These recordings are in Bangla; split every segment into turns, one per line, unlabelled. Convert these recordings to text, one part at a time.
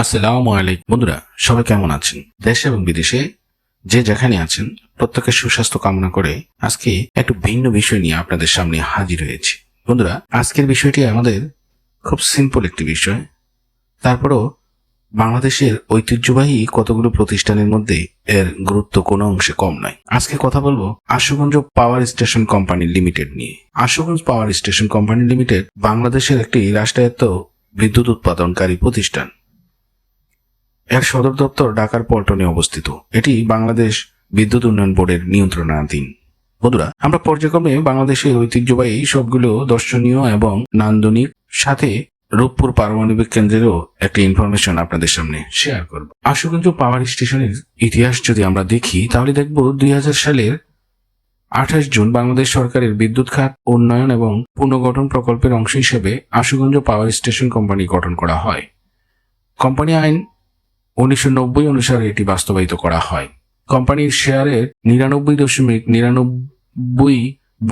আসসালামু আলাইকুম। বন্ধুরা, সবাই কেমন আছেন? দেশে এবং বিদেশে যে যেখানে আছেন, প্রত্যেকের সুস্বাস্থ্য কামনা করে আজকে একটু ভিন্ন বিষয় নিয়ে আপনাদের সামনে হাজির হয়েছি। বন্ধুরা, আজকের বিষয়টি আমাদের খুব সিম্পল একটি বিষয়। তারপরও বাংলাদেশের ঐতিহ্যবাহী কতগুলো প্রতিষ্ঠানের মধ্যে এর গুরুত্ব কোনো অংশে কম নয়। আজকে কথা বলব Ashuganj power station company limited নিয়ে। Ashuganj power station company limited বাংলাদেশের একটি রাষ্ট্রায়ত্ত বিদ্যুৎ উৎপাদনকারী প্রতিষ্ঠান। এর সদর দপ্তর ঢাকার পল্টনে অবস্থিত। এটি বাংলাদেশ বিদ্যুৎ উন্নয়ন বোর্ডের নিয়ন্ত্রণাধীন। বন্ধুরা, আমরা পর্যায়ক্রমে বাংলাদেশের ঐতিহ্যবাহী সবগুলো দর্শনীয় এবং নান্দনিক, সাথে রূপপুর পারমাণবিক কেন্দ্রেরও একটি ইনফরমেশন আপনাদের সামনে শেয়ার করব। আশুগঞ্জ পাওয়ার স্টেশনের ইতিহাস যদি আমরা দেখি, তাহলে দেখব দুই হাজার সালের আঠাশ জুন বাংলাদেশ সরকারের বিদ্যুৎ খাত উন্নয়ন এবং পুনর্গঠন প্রকল্পের অংশ হিসেবে আশুগঞ্জ পাওয়ার স্টেশন কোম্পানি গঠন করা হয়। কোম্পানি আইন উনিশশো নব্বই অনুসারে এটি বাস্তবায়িত করা হয়। কোম্পানির শেয়ারের নিরানব্বই দশমিক নিরানব্বই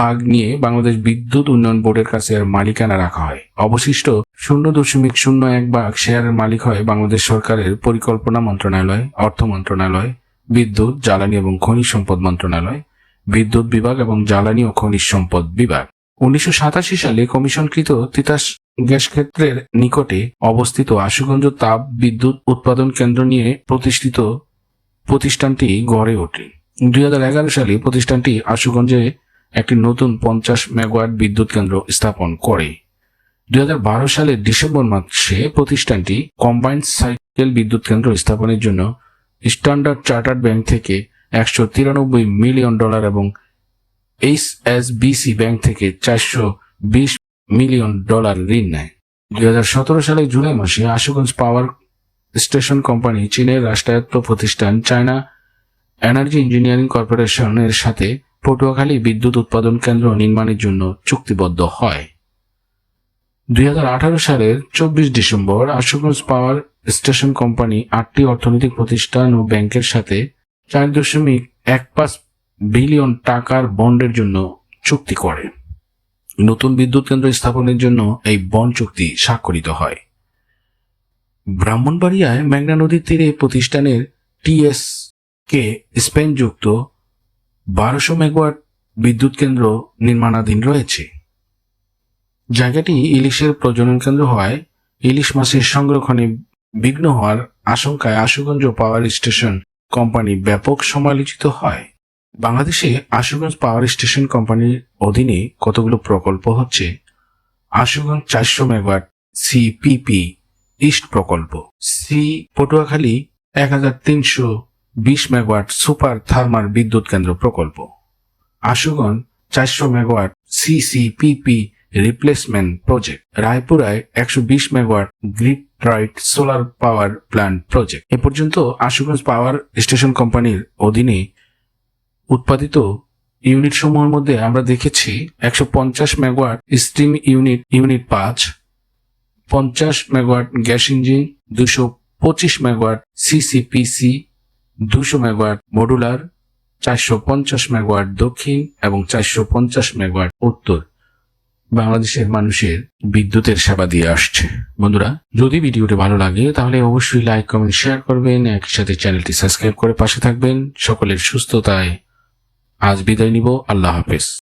ভাগ নিয়ে বাংলাদেশ বিদ্যুৎ উন্নয়ন বোর্ডের কাছে এর মালিকানা রাখা হয়। অবশিষ্ট শূন্য দশমিক শূন্য এক ভাগ শেয়ারের মালিক হয় বাংলাদেশ সরকারের পরিকল্পনা মন্ত্রণালয়, অর্থ মন্ত্রণালয়, বিদ্যুৎ, জ্বালানি এবং খনিজ সম্পদ মন্ত্রণালয়, বিদ্যুৎ বিভাগ এবং জ্বালানি ও খনিজ সম্পদ বিভাগ। উনিশশো সাতাশি সালে কমিশনকৃত তিতাস গ্যাস ক্ষেত্রের নিকটে অবস্থিত আশুগঞ্জ তাপ বিদ্যুৎ উৎপাদন কেন্দ্র নিয়ে প্রতিষ্ঠিত প্রতিষ্ঠানটি গড়ে ওঠে। দুই হাজার এগারো সালে প্রতিষ্ঠানটি আশুগঞ্জে একটি নতুন পঞ্চাশ মেগাওয়াট বিদ্যুৎ কেন্দ্র স্থাপন করে। দুই হাজার বারো সালের ডিসেম্বর মাসে প্রতিষ্ঠানটি কম্বাইন্ড সাইকেল বিদ্যুৎ কেন্দ্র স্থাপনের জন্য স্ট্যান্ডার্ড চার্টার্ড ব্যাংক থেকে একশো তিরানব্বই মিলিয়ন ডলার এবং এইচ এস বিসি ব্যাংক থেকে চারশো বিশ মিলিয়ন ডলার ঋণ নেয়। দুই সালের জুলাই মাসে আশুগঞ্জ পাওয়ার স্টেশন কোম্পানি চীনের রাষ্ট্রায়ত্ত প্রতিষ্ঠান চায়না এনার্জি ইঞ্জিনিয়ারিং কর্পোরেশনের সাথে পটুয়াখালী বিদ্যুৎ উৎপাদন কেন্দ্র নির্মাণের জন্য চুক্তিবদ্ধ হয়। দুই হাজার আঠারো সালের চব্বিশ December Ashuganj power station company আটটি অর্থনৈতিক প্রতিষ্ঠান ও ব্যাংকের সাথে চার দশমিক এক পাঁচ বিলিয়ন টাকার বন্ডের জন্য চুক্তি করে। নতুন বিদ্যুৎ কেন্দ্র স্থাপনের জন্য এই বন চুক্তি স্বাক্ষরিত হয়। ব্রাহ্মণবাড়িয়ায় মেঘনা নদীর তীরে প্রতিষ্ঠানের টিএস কে স্পেনযুক্ত বারোশো মেগাওয়াট বিদ্যুৎ কেন্দ্র নির্মাণাধীন রয়েছে। জায়গাটি ইলিশের প্রজনন কেন্দ্র হওয়ায় ইলিশ মাছের সংরক্ষণে বিঘ্ন হওয়ার আশঙ্কায় আশুগঞ্জ পাওয়ার স্টেশন কোম্পানি ব্যাপক সমালোচিত হয়। বাংলাদেশে আশুগঞ্জ পাওয়ার স্টেশন কোম্পানির অধীনে কতগুলো প্রকল্প হচ্ছে? আশুগঞ্জ চারশো মেগাওয়াট সিপিপি ইস্ট প্রকল্প। সি পটুয়াখালী এক হাজার তিনশো বিশ মেগাওয়াট সুপার থার্মাল বিদ্যুৎ কেন্দ্র প্রকল্প। আশুগঞ্জ চারশো মেগাওয়াট সিসিপিপি রিপ্লেসমেন্ট প্রজেক্ট রায়পুরায় একশো বিশ megawatt grid right solar power plant project এ পর্যন্ত আশুগঞ্জ পাওয়ার স্টেশন কোম্পানির অধীনে উৎপাদিত ইউনিট সমূহের মধ্যে আমরা দেখেছি একশো পঞ্চাশ মেগাওয়াট স্টিম ইউনিট ইউনিট পাঁচ, পঞ্চাশ মেগাওয়াট গ্যাস ইঞ্জিন দুশো পঁচিশ মেগাওয়াট সিসিপিসি দুশো মেগাওয়াট মডুলার চারশো পঞ্চাশ মেগাওয়াট দক্ষিণ এবং চারশো পঞ্চাশ মেগাওয়াট উত্তর। বাংলাদেশের মানুষের বিদ্যুতের সেবা দিয়ে আসছে। বন্ধুরা, যদি ভিডিওটি ভালো লাগে, তাহলে অবশ্যই লাইক কমেন্ট শেয়ার করবেন। একসাথে চ্যানেলটি সাবস্ক্রাইব করে পাশে থাকবেন। সকলের সুস্থতায় আজ বিদায় নিব আল্লাহ হাফেজ।